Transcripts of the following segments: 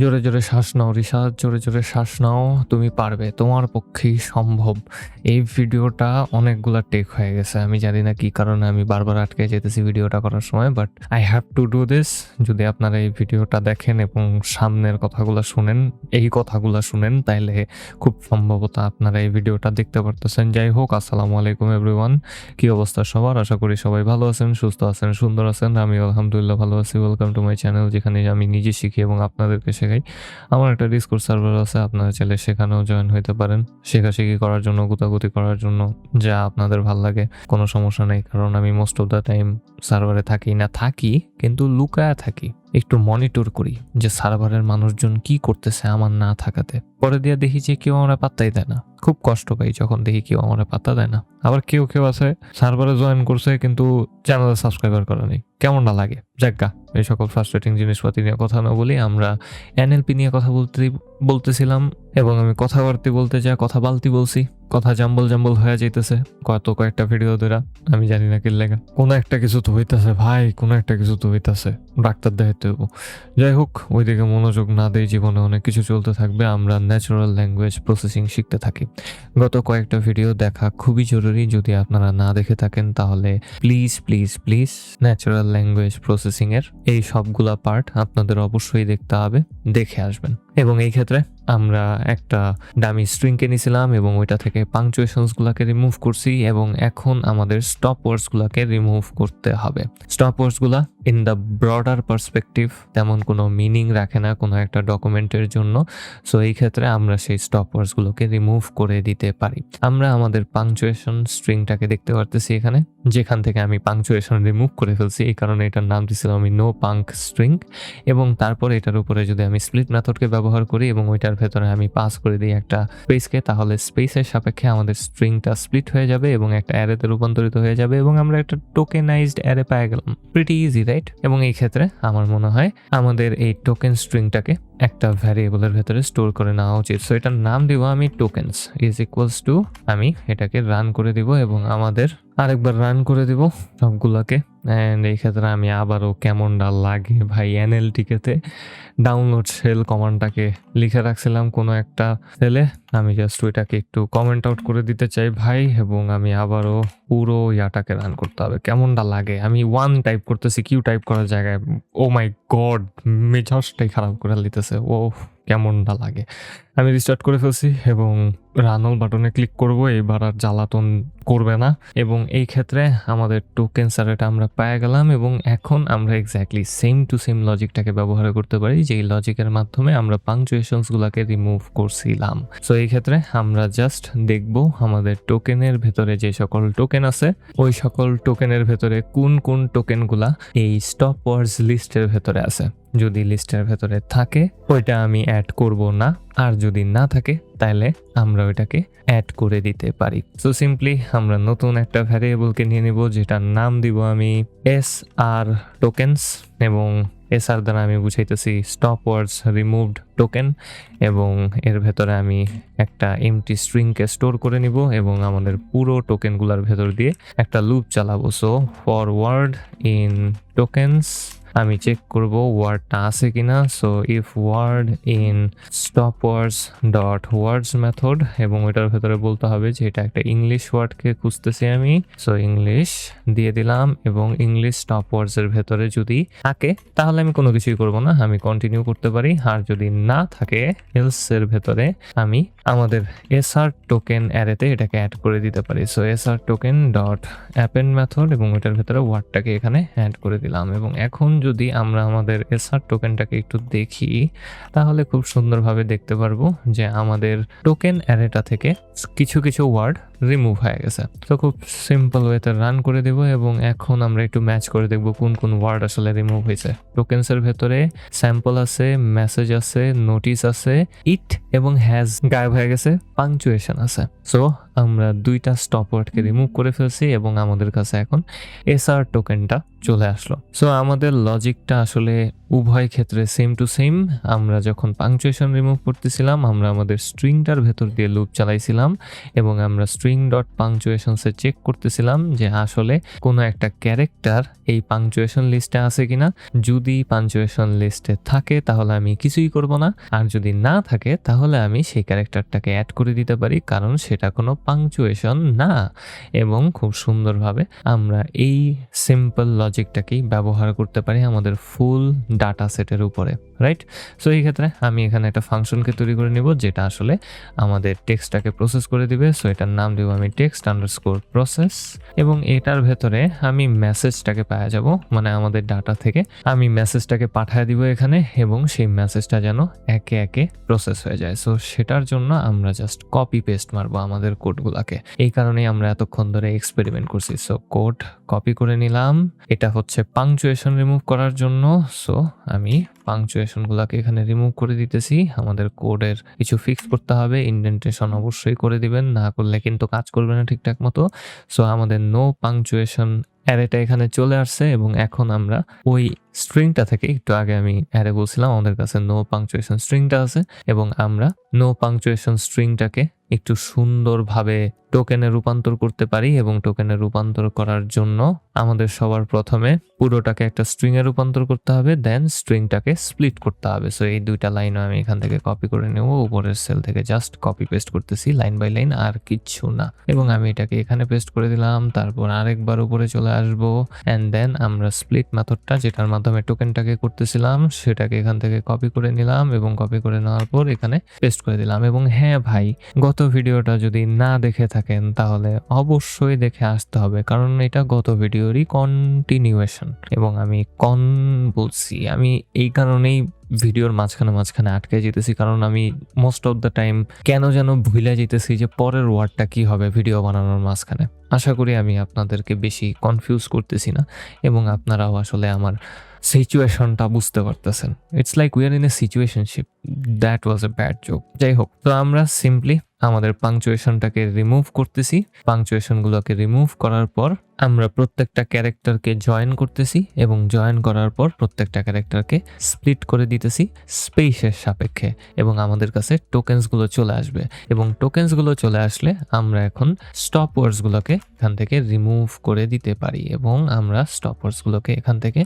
জোরে জোরে শ্বাস নাও রিসাদ জোরে জোরে শ্বাস নাও। তুমি পারবে, তোমার পক্ষেই সম্ভব। এই ভিডিওটা অনেকগুলো টেক হয়ে গেছে। আমি জানি না কি কারণে আমি বারবার আটকে যেতেছি ভিডিওটা করার সময় but I have to do this যদি আপনারা এই ভিডিওটা দেখেন এবং সামনের কথাগুলো শুনেন, এই কথাগুলো শুনেন, তাইলে খুব সম্ভবত আপনারা এই ভিডিওটা দেখতে পারতেছেন। যাই হোক, আসসালামু আলাইকুম এভরিওয়ান কি অবস্থা সবার? আশা করি সবাই ভালো আছেন, সুস্থ আছেন, সুন্দর আছেন। আমি আলহামদুলিল্লাহ ভালো আছি। ওয়েলকাম টু মাই চ্যানেল যেখানে আমি নিজে শিখি এবং আপনাদেরকে শেখাই আমার একটা ডিসকোর্স সার্ভার আছে, আপনারা চাইলে সেখানেও জয়েন হইতে পারেন। শেখাশেখি করার জন্য, গুতাগুতি করার জন্য, যা আপনাদের ভালো লাগে, কোনো সমস্যা নেই। কারণ আমি মোস্ট অফ দ্য টাইম সার্ভারে থাকি না, থাকি, কিন্তু লুকায়া থাকি, একটু মনিটর করি যে সার্ভারের মানুষজন কি করতেছে আমার না থাকাতে। পরে দিয়ে দেখি যে কেউ আমরা পাত্তাই দেয় না। খুব কষ্ট পাই যখন দেখি কেউ আমরা পাত্তা দেয় না। আবার কেউ কেউ আছে সার্ভারে জয়েন করছে, কিন্তু চ্যানেলে সাবস্ক্রাইবার করা নেই। কেমন না লাগে যাজ্ঞা এই সকল ফ্রাস্ট্রেটিং জিনিসপাতি নিয়ে কথা না বলি, আমরা এনএলপি নিয়ে কথা বলতে, বলতেছিলাম এবং আমি কথাবার্তি বলতে যা কথা বালতি বলছি। কথা জাম্বল জাম্বল হয়ে যাইতেছে। কত কয়েকটা ভিডিও ধরা, আমি জানি না কি লেগা। কোনো একটা কিছু তো হইতাছে ভাই, কোনো একটা কিছু তো হইতাছে। ডাক্তার দেখাইতে হইব। যাই হোক, ওইদিকে মনোযোগ না দেই জীবনে অনেক কিছু চলতে থাকবে, আমরা ন্যাচারাল ল্যাঙ্গুয়েজ প্রসেসিং শিখতে থাকি। গত কয়েকটা ভিডিও দেখা খুবই জরুরি, যদি আপনারা না দেখে থাকেন, তাহলে please please please natural language প্রসেসিংয়ের এই সবগুলা পার্ট আপনাদের অবশ্যই দেখতে হবে, দেখে আসবেন। এবং এই ক্ষেত্রে আমরা একটা ডামি স্ট্রিংকে নিয়েছিলাম এবং ওইটা থেকে পাংচুয়েশনসগুলোকে রিমুভ করছি এবং এখন আমাদের স্টপ ওয়ার্ডসগুলোকে রিমুভ করতে হবে। স্টপ ওয়ার্ডসগুলা ইন দ্য ব্রডার পার্সপেক্টিভ তেমন কোনো মিনিং রাখে না কোনো একটা ডকুমেন্টের জন্য। সো এই ক্ষেত্রে আমরা সেই স্টপ ওয়ার্ডসগুলোকে রিমুভ করে দিতে পারি। আমরা আমাদের পাংচুয়েশন স্ট্রিংটাকে দেখতে পারতেছি এখানে, যেখান থেকে আমি পাংচুয়েশন রিমুভ করে ফেলছি। এই কারণে এটার নাম দিয়েছিলাম আমি নো পাঙ্ক স্ট্রিং এবং তারপরে এটার উপরে যদি আমি স্প্লিট মেথডকে ব্যবহার করি এবং ওইটার ভেতরে আমি পাস করে দিই একটা স্পেসকে তাহলে স্পেসের সাপেক্ষে আমাদের স্ট্রিংটা স্প্লিট হয়ে যাবে এবং একটা অ্যারেতে রূপান্তরিত হয়ে যাবে এবং আমরা একটা টোকেনাইজড অ্যারে পেয়ে গেলাম। প্রিটি ইজি রাইট এবং এই ক্ষেত্রে আমার মনে হয় আমাদের এই টোকেন স্ট্রিংটাকে একটা ভ্যারিয়েবলের ভেতরে স্টোর করে নেওয়া উচিত। সো এটার নাম দিব আমি টোকেন্স ইজ ইকুয়ালস টু আমি এটাকে রান করে দিব এবং আমাদের আরেকবার রান করে দিব সবগুলোকে। অ্যান্ড এই ক্ষেত্রে আমি আবারও কেমনটা লাগে ভাই এনএলটিকেতে ডাউনলোড সেল কমান্ডটাকে লিখে রাখছিলাম কোনো একটা সেলে আমি জাস্ট ওইটাকে একটু কমেন্ট আউট করে দিতে চাই ভাই এবং আমি আবারও পুরো ইয়াটাকে রান করতে হবে। কেমনটা লাগে? আমি ওয়ান টাইপ করতেছি কিউ টাইপ করার জায়গায় ও মাই গড মেজাজটাই খারাপ করে দিতেছে ও কেমনটা লাগে? আমি রিস্টার্ট করে ফেলছি এবং রানল বাটনে ক্লিক করব এইবার আর জ্বালাতন করবে না। এবং এই ক্ষেত্রে আমাদের টোকেন সারেটা আমরা পেয়ে গেলাম এবং এখন আমরা এক্স্যাক্টলি সেম টু সেম লজিকটাকে ব্যবহার করতে পারি, যেই লজিকের মাধ্যমে আমরা পাংচুয়েশনসগুলোকে রিমুভ করছিলাম। সো এই ক্ষেত্রে আমরা জাস্ট দেখব আমাদের টোকেনের ভেতরে যে সকল টোকেন আছে, ওই সকল টোকেনের ভেতরে কোন কোন টোকেনগুলা এই স্টপ ওয়ার্ডস লিস্টের ভেতরে আছে। যদি লিস্টের ভেতরে থাকে, ওইটা আমি অ্যাড করব না। আর যদি না থাকে, তাহলে আমরা ওইটাকে অ্যাড করে দিতে পারি। সো সিম্পলি আমরা নতুন একটা ভ্যারিয়েবলকে নিয়ে নিব, যেটার নাম দিব আমি এস আর টোকেন্স এবং এস আর দ্বারা আমি বুঝাইতেছি স্টপ ওয়ার্ডস রিমুভড টোকেন এবং এর ভেতরে আমি একটা এমটি স্ট্রিংকে স্টোর করে নিব এবং আমাদের পুরো টোকেনগুলোর ভেতর দিয়ে একটা লুপ চালাবো। So for word in tokens আমি চেক করব ওয়ার্ডটা আছে কিনা। So if word in stop words dot words method এবং এটার ভেতরে বলতে হবে যে এটা একটা ইংলিশ ওয়ার্ডকে খুঁজতেছি আমি। সো ইংলিশ দিয়ে দিলাম, এবং ইংলিশ স্টপ ওয়ার্ডসের ভেতরে যদি থাকে, তাহলে আমি কোনো কিছুই করব না। আমি কন্টিনিউ করতে পারি, আর যদি না থাকে এলসের ভেতরে আমি আমাদের এসআর টোকেন অ্যারেতে এটাকে অ্যাড করে দিতে পারি। So SR token dot append method এবং এটার ভেতরে ওয়ার্ডটাকে এখানে অ্যাড করে দিলাম। এবং এখন যদি আমরা আমাদের এসআর টোকেনটাকে একটু দেখি, তাহলে খুব সুন্দরভাবে দেখতে পারব যে আমাদের টোকেন অ্যারেটা থেকে কিছু কিছু ওয়ার্ড রিমুভ হয়ে গেছে। তো খুব সিম্পল ওয়েতে রান করে দেব এবং এখন আমরা একটু ম্যাচ করে দেখব কোন কোন ওয়ার্ড আসলে রিমুভ হয়েছে। টোকেন্সের ভেতরে স্যাম্পল আছে মেসেজ আছে নোটিস আছে ইট এবং হ্যাজ গায়েব হয়ে গেছে। পাংচুয়েশন আছে। সো আমরা দুইটা স্টপ ওয়ার্ডকে রিমুভ করে ফেলছি এবং আমাদের কাছে এখন এসআর টোকেনটা চলে আসলো। সো আমাদের লজিকটা আসলে উভয় ক্ষেত্রে সেম টু সেম আমরা যখন পাংচুয়েশন রিমুভ করতেছিলাম আমরা আমাদের স্ট্রিংটার ভেতর দিয়ে লুপ চালাইছিলাম এবং আমরা স্ট্রিং ডট পাংচুয়েশনসে চেক করতেছিলাম যে আসলে কোনো একটা ক্যারেক্টার এই পাংচুয়েশন লিস্টে আছে কিনা। যদি পাংচুয়েশন লিস্টে থাকে তাহলে আমি কিছুই করব না। আর যদি না থাকে তাহলে আমি সেই ক্যারেক্টারটাকে অ্যাড করে দিতে পারি, কারণ সেটা কোনো পাংচুয়েশন না। এবং খুব সুন্দরভাবে আমরা এই সিম্পল লজিকটাকেই ব্যবহার করতে পারি আমাদের ফুল ডাটা সেটের উপরে রাইট সো এই ক্ষেত্রে আমি এখানে একটা ফাংশনকে তৈরি করে নিব, যেটা আসলে আমাদের টেক্সটটাকে প্রসেস করে দিবে। সো এটার নাম দেবো আমি টেক্সট আন্ডারস্কোর প্রসেস এবং এটার ভেতরে আমি মেসেজটাকে পাওয়া যাব মানে আমাদের ডাটা থেকে আমি মেসেজটাকে পাঠিয়ে দিব এখানে, এবং সেই মেসেজটা যেন একে একে প্রসেস হয়ে যায়। সো সেটার জন্য আমরা জাস্ট কপি পেস্ট মারবো আমাদের কোডগুলোকে। এই কারণেই আমরা এতক্ষণ ধরে এক্সপেরিমেন্ট করছি। সো কোড কপি করে নিলাম। এটা হচ্ছে পাংচুয়েশন রিমুভ করার জন্য। সো আমি পাংচুয়েশনগুলোকে এখানে রিমুভ করে দিতেছি। আমাদের কোডের কিছু ফিক্স করতে হবে। ইন্ডেন্টেশন অবশ্যই করে দিবেন। না করলে কিন্তু কাজ করবে না ঠিকঠাক মতো। সো আমাদের নো পাংচুয়েশন অ্যারেটা এখানে চলে আসছে এবং এখন আমরা ওই স্ট্রিংটা থেকে একটু আগে আমি অ্যারে বলছিলাম, আমাদের কাছে নো পাংচুয়েশন স্ট্রিংটা আছে এবং আমরা নো পাংচুয়েশন স্ট্রিংটাকে একটু সুন্দরভাবে টোকেনে রূপান্তর করতে পারি এবং টোকেনে রূপান্তর করার জন্য আমাদের সবার প্রথমে পুরোটাকে একটা স্ট্রিং এ রূপান্তর করতে হবে দেন স্ট্রিংটাকে স্প্লিট করতে হবে। সো এই দুইটা লাইনও আমি এখান থেকে কপি করে নেব, উপরের সেল থেকে জাস্ট কপি পেস্ট করতেছি লাইন বাই লাইন আর কিচ্ছু না। এবং আমি এটাকে এখানে পেস্ট করে দিলাম, তারপর আরেকবার উপরে চলে আসব। অ্যান্ড দেন আমরা স্প্লিট মেথডটা যেটার মাধ্যমে টোকেনটাকে করতেছিলাম, সেটাকে এখান থেকে কপি করে নিলাম এবং কপি করে নেওয়ার পর এখানে পেস্ট করে দিলাম। এবং হ্যাঁ ভাই, গত ভিডিওটা যদি না দেখে থাকেন, তাহলে অবশ্যই দেখে আসতে হবে। কারণ এটা গত ভিডিওরই কন্টিনিউয়েশন এবং আমি কন বলছি, আমি এই কারণেই ভিডিওর মাঝখানে মাঝখানে আটকে যেতেছি, কারণ আমি মোস্ট অফ দ্য টাইম কেন যেন ভুলে যেতেছি যে পরের ওয়ার্ডটা কি হবে ভিডিও বানানোর মাঝখানে। আশা করি আমি আপনাদেরকে বেশি কনফিউজ করতেছি না, এবং আপনারাও আসলে আমার সিচুয়েশনটা বুঝতে পারতেছেন। It's like we are in a situationship that was a bad joke যাই হোক, তো আমরা সিম্পলি আমাদের পাংচুয়েশনটাকে রিমুভ করতেছি। পাংচুয়েশনগুলোকে রিমুভ করার পর আমরা প্রত্যেকটা ক্যারেক্টারকে জয়েন করতেছি এবং জয়েন করার পর প্রত্যেকটা ক্যারেক্টারকে স্প্লিট করে দিতেছি স্পেসের সাপেক্ষে এবং আমাদের কাছে টোকেন্সগুলো চলে আসবে এবং টোকেন্সগুলো চলে আসলে আমরা এখন স্টপ ওয়ার্ডসগুলোকে এখান থেকে রিমুভ করে দিতে পারি এবং আমরা স্টপ ওয়ার্ডসগুলোকে এখান থেকে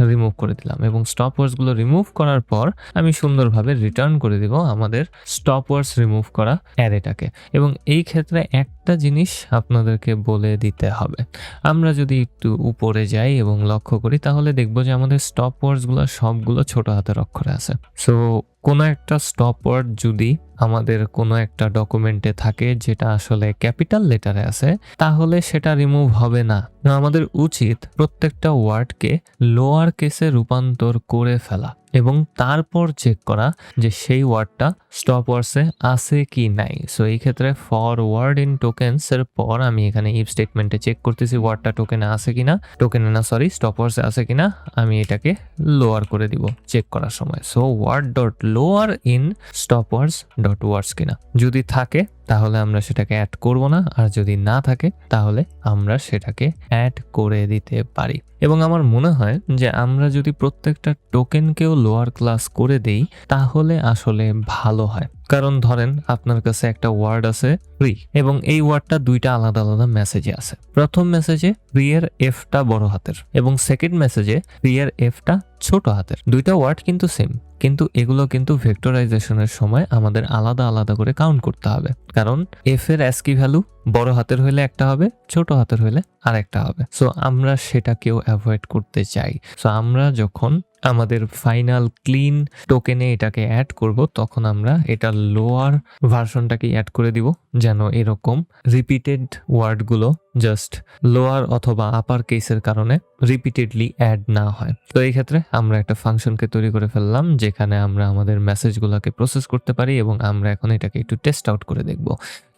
রিমুভ করে দিলাম এবং স্টপ ওয়ার্ডসগুলো রিমুভ করার পর আমি সুন্দরভাবে রিটার্ন করে দিব আমাদের স্টপ ওয়ার্ডস রিমুভ করা অ্যারেটাকে এবং এই ক্ষেত্রে একটা জিনিস আপনাদেরকে বলে দিতে হবে। আমরা যদি একটু উপরে যাই এবং লক্ষ্য করি, তাহলে দেখব যে আমাদের স্টপ ওয়ার্ডসগুলো সবগুলো ছোট হাতের অক্ষরে আছে। সো কোনো একটা স্টপ ওয়ার্ড যদি আমাদের কোনো একটা ডকুমেন্টে থাকে যেটা আসলে ক্যাপিটাল লেটারে আছে, তাহলে সেটা রিমুভ হবে না। আমাদের উচিত প্রত্যেকটা ওয়ার্ডকে লোয়ার কেসে রূপান্তর করে ফেলা এবং তারপর চেক করা যে সেই ওয়ার্ডটা স্টপ ওয়ার্ডসে আছে কি নাই। সো এই ক্ষেত্রে ফর ওয়ার্ড ইন টোকেন্স এর পর আমি এখানে ইফ স্টেটমেন্টে চেক করতেছি ওয়ার্ডটা টোকেনে আছে কিনা। টোকেনে না সরি স্টপ ওয়ার্ডসে আছে কিনা, আমি এটাকে লোয়ার করে দিব চেক করার সময়। So word dot lower in stopwords dot words কিনা। যদি থাকে, তাহলে আমরা সেটাকে অ্যাড করব না, আর যদি না থাকে, তাহলে আমরা সেটাকে অ্যাড করে দিতে পারি। এবং আমার মনে হয় যে আমরা যদি প্রত্যেকটা টোকেনকেও লোয়ার ক্লাস করে দেই, তাহলে আসলে ভালো হয়। কারণ ধরেন আপনার কাছে একটা ওয়ার্ড আছে ফ্রি এবং এই ওয়ার্ডটা দুইটা আলাদা আলাদা মেসেজে আছে। প্রথম মেসেজে ফ্রি এর এফটা বড় হাতের এবং সেকেন্ড মেসেজে ফ্রি এর এফটা ছোট হাতের। দুইটা ওয়ার্ড কিন্তু সেম কিন্তু এগুলো কিন্তু ভেক্টরাইজেশনের সময় আমাদের আলাদা আলাদা করে কাউন্ট করতে হবে। কারণ এফ এর অ্যাসকি ভ্যালু বড় হাতের হইলে একটা হবে, ছোট হাতের হইলে আরেকটা হবে। সো আমরা সেটাকেও অ্যাভয়েড করতে চাই। সো আমরা যখন আমাদের ফাইনাল ক্লিন টোকেনে এটাকে অ্যাড করব, তখন আমরা এটা লোয়ার ভার্সনটাকে অ্যাড করে দিব, যেন এরকম রিপিটেড ওয়ার্ডগুলো জাস্ট লোয়ার অথবা আপার কেসের কারণে রিপিটেডলি অ্যাড না হয়। তো এই ক্ষেত্রে আমরা একটা ফাংশনকে তৈরি করে ফেললাম, যেখানে আমরা আমাদের মেসেজগুলোকে প্রসেস করতে পারি এবং আমরা এখন এটাকে একটু টেস্ট আউট করে দেখব।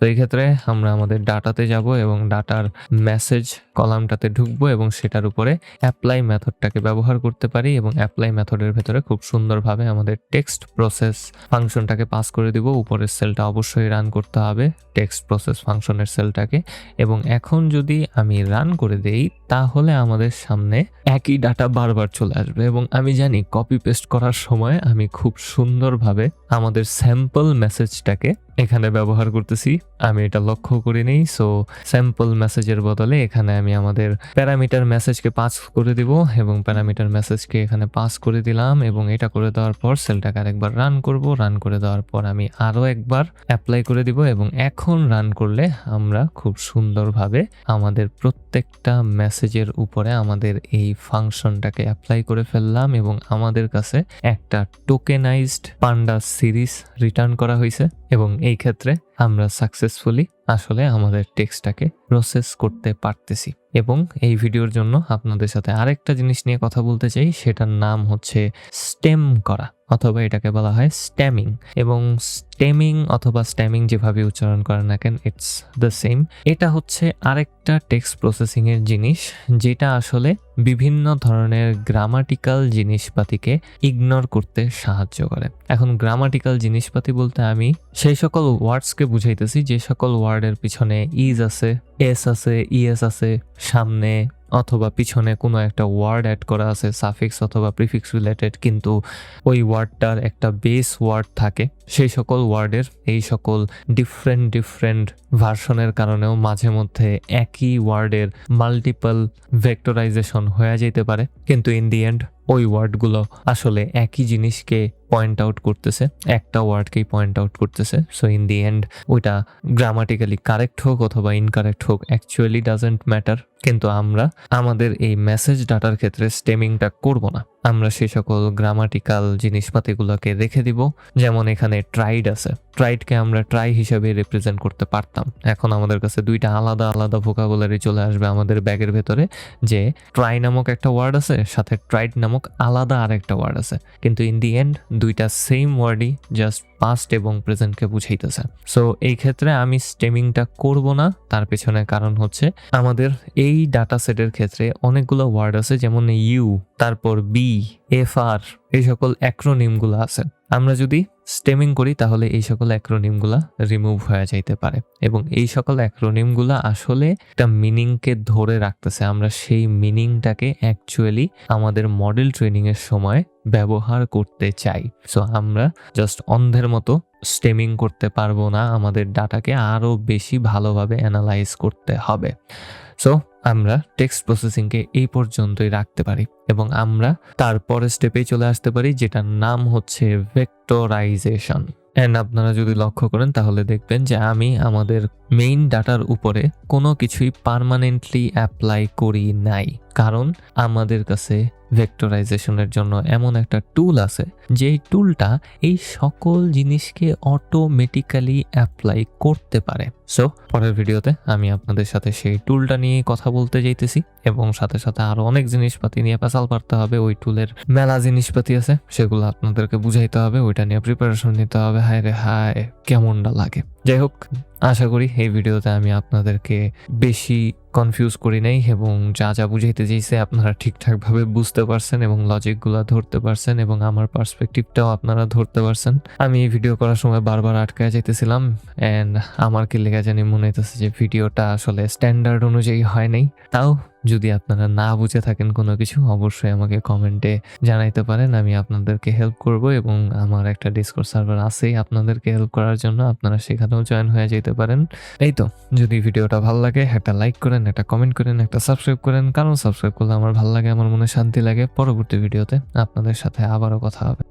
এই ক্ষেত্রে আমরা আমাদের ডাটাতে যাব এবং ডাটার মেসেজ কলামটাতে ঢুকবো এবং সেটার উপরে অ্যাপ্লাই মেথডটাকে ব্যবহার করতে পারি এবং অ্যাপ্লাই মেথডের ভেতরে খুব সুন্দরভাবে আমাদের টেক্সট প্রসেস ফাংশনটাকে পাস করে দিব। উপরের সেলটা অবশ্যই রান করতে হবে টেক্সট প্রসেস ফাংশনের সেলটাকে এবং এখন যদি আমি রান করে দেই, তাহলে আমাদের সামনে একই ডাটা বারবার চলে আসবে এবং আমি জানি কপি পেস্ট করার সময় আমি খুব সুন্দরভাবে আমাদের স্যাম্পল মেসেজটাকে এখানে ব্যবহার করতেছি। আমি এটা লক্ষ্য করিনি সো স্যাম্পল মেসেজের বদলে এখানে আমি আমাদের প্যারামিটার মেসেজকে পাস করে দিব এবং প্যারামিটার মেসেজকে এখানে পাস করে দিলাম এবং এটা করে দেওয়ার পর সেলটাকে আরেকবার রান করব। রান করে দেওয়ার পর আমি আরও একবার অ্যাপ্লাই করে দিব এবং এখন রান করলে আমরা খুব সুন্দরভাবে আমাদের প্রত্যেকটা মেসেজের উপরে আমাদের এই ফাংশনটাকে অ্যাপ্লাই করে ফেললাম এবং আমাদের কাছে একটা টোকেনাইজড পান্ডা সিরিজ রিটার্ন করা হয়েছে এবং এই ক্ষেত্রে আমরা সাকসেসফুলি আসলে আমাদের টেক্সটটাকে প্রসেস করতে পারতেছি। এবং এই ভিডিওর জন্য আপনাদের সাথে আরেকটা জিনিস নিয়ে কথা বলতে চাই, সেটার নাম হচ্ছে স্টেম করা, অথবা এটাকে বলা হয় স্ট্যামিং এবং স্টেমিং অথবা স্ট্যামিং যেভাবে উচ্চারণ করেন না কেন ইটস দ্য সেম এটা হচ্ছে আরেকটা টেক্সট প্রসেসিং এর জিনিস, যেটা আসলে বিভিন্ন ধরনের গ্রামাটিক্যাল জিনিসপাতিকে ইগনোর করতে সাহায্য করে। এখন গ্রামাটিক্যাল জিনিসপাতি বলতে আমি সেই সকল ওয়ার্ডসকে বুঝাইতেছি, যে সকল ওয়ার্ডের পিছনে ইজ আছে এস আছে ইএস আছে, সামনে অথবা পিছনে কোনো একটা ওয়ার্ড অ্যাড করা আছে সাফিক্স অথবা প্রিফিক্স রিলেটেড কিন্তু ওই ওয়ার্ডটার একটা বেস ওয়ার্ড থাকে, সেই সকল ওয়ার্ডের এই সকল ডিফারেন্ট ডিফারেন্ট ভার্সনের কারণেও মাঝে মধ্যে একই ওয়ার্ডের মাল্টিপল ভেক্টরাইজেশন হয়ে যেতে পারে। কিন্তু ইন দি এন্ড ওই ওয়ার্ডগুলো আসলে একই জিনিসকে পয়েন্ট আউট করতেছে, একটা ওয়ার্ডকেই পয়েন্ট আউট করতেছে। সো ইন দি এন্ড ওইটা গ্রামাটিক্যালি কারেক্ট হোক অথবা ইনকারেক্ট হোক অ্যাকচুয়ালি ডাজেন্ট ম্যাটার কিন্তু আমরা, আমাদের এই মেসেজ ডাটার ক্ষেত্রে স্টেমিংটা করব না। আমরা সেই সকল গ্রামাটিক্যাল জিনিসপাতিগুলোকে রেখে দিব। যেমন এখানে ট্রাইড আছে। ট্রাইডকে আমরা ট্রাই হিসাবে রিপ্রেজেন্ট করতে পারতাম। এখন আমাদের কাছে দুইটা আলাদা আলাদা ভোকাবুলারি চলে আসবে আমাদের ব্যাগের ভেতরে, যে ট্রাই নামক একটা ওয়ার্ড আছে, সাথে ট্রাইড নামক আলাদা আরেকটা ওয়ার্ড আছে। কিন্তু ইন দি এন্ড দুইটা সেম ওয়ার্ডই জাস্ট পাস্ট এবং প্রেজেন্টকে বুঝাইতেছে। সো এই ক্ষেত্রে আমি স্টেমিংটা করব না, তার পেছনে কারণ হচ্ছে আমাদের এই ডাটা সেটের ক্ষেত্রে অনেকগুলো ওয়ার্ড আছে, যেমন ইউ তারপর বি এফ আর এই সকল অ্যাক্রোনিমগুলো আছে। আমরা যদি স্টেমিং করি, তাহলে এই সকল অ্যাক্রোনিমগুলা রিমুভ হয়ে যাইতে পারে। এবং এই সকল অ্যাক্রোনিমগুলা আসলে একটা মিনিংকে ধরে রাখতেছে। আমরা সেই মিনিংটাকে অ্যাকচুয়ালি আমাদের মডেল ট্রেনিংয়ের সময় ব্যবহার করতে চাই। সো আমরা জাস্ট অন্ধের মতো স্টেমিং করতে পারব না। আমাদের ডাটাকে আরও বেশি ভালোভাবে অ্যানালাইজ করতে হবে। সো আমরা টেক্সট প্রসেসিংকে এই পর্যন্তই রাখতে পারি এবং আমরা তারপরের স্টেপে চলে আসতে পারি, যেটার নাম হচ্ছে ভেক্টরাইজেশন অ্যান্ড আপনারা যদি লক্ষ্য করেন, তাহলে দেখবেন যে আমি আমাদের মেইন ডাটার উপরে কোনো কিছুই পারমানেন্টলি অ্যাপ্লাই করি নাই। কারণ আমাদের কাছে ভেক্টরাইজেশনের জন্য এমন একটা টুল আছে, যেই টুলটা এই সকল জিনিসকে অটোমেটিক্যালি অ্যাপ্লাই করতে পারে। সো পরের ভিডিওতে আমি আপনাদের সাথে সেই টুলটা নিয়ে কথা বলতে যাইতেছি, এবং সাথে সাথে আরও অনেক জিনিসপাতি নিয়ে পেশাল পারতে হবে। ওই টুলের মেলা জিনিসপাতি আছে, সেগুলো আপনাদেরকে বুঝাইতে হবে, ওইটা নিয়ে প্রিপারেশন নিতে হবে। হায় রে হায়, কেমনটা লাগে। যাই হোক আশা করি এই ভিডিওতে আমি আপনাদেরকে বেশি কনফিউজ করি নাই এবং যা যা বুঝাইতে চাইছে আপনারা ঠিকঠাকভাবে বুঝতে পারছেন এবং লজিকগুলো ধরতে পারছেন এবং আমার পার্সপেক্টিভটাও আপনারা ধরতে পারছেন। আমি এই ভিডিও করার সময় বারবার আটকায় যাইতেছিলাম অ্যান্ড আমার কি লেগে জানি মনে হইতেছে যে ভিডিওটা আসলে স্ট্যান্ডার্ড অনুযায়ী হয় নাই। তাও যদি আপনারা না বুঝে থাকেন কোনো কিছু, অবশ্যই আমাকে কমেন্টে জানাইতে পারেন। আমি আপনাদেরকে হেল্প করব এবং আমার একটা ডিসকোর্স সার্ভার আছেই, আপনাদেরকে হেল্প করার জন্য আপনারা সেখানেও জয়েন হয়ে যেতে পারেন। এই তো, যদি ভিডিওটা ভালো লাগে, একটা লাইক করেন, একটা কমেন্ট করেন, একটা সাবস্ক্রাইব করেন। কারণ সাবস্ক্রাইব করলে আমার ভালো লাগে, আমার মনে শান্তি লাগে। পরবর্তী ভিডিওতে আপনাদের সাথে আবারও কথা হবে।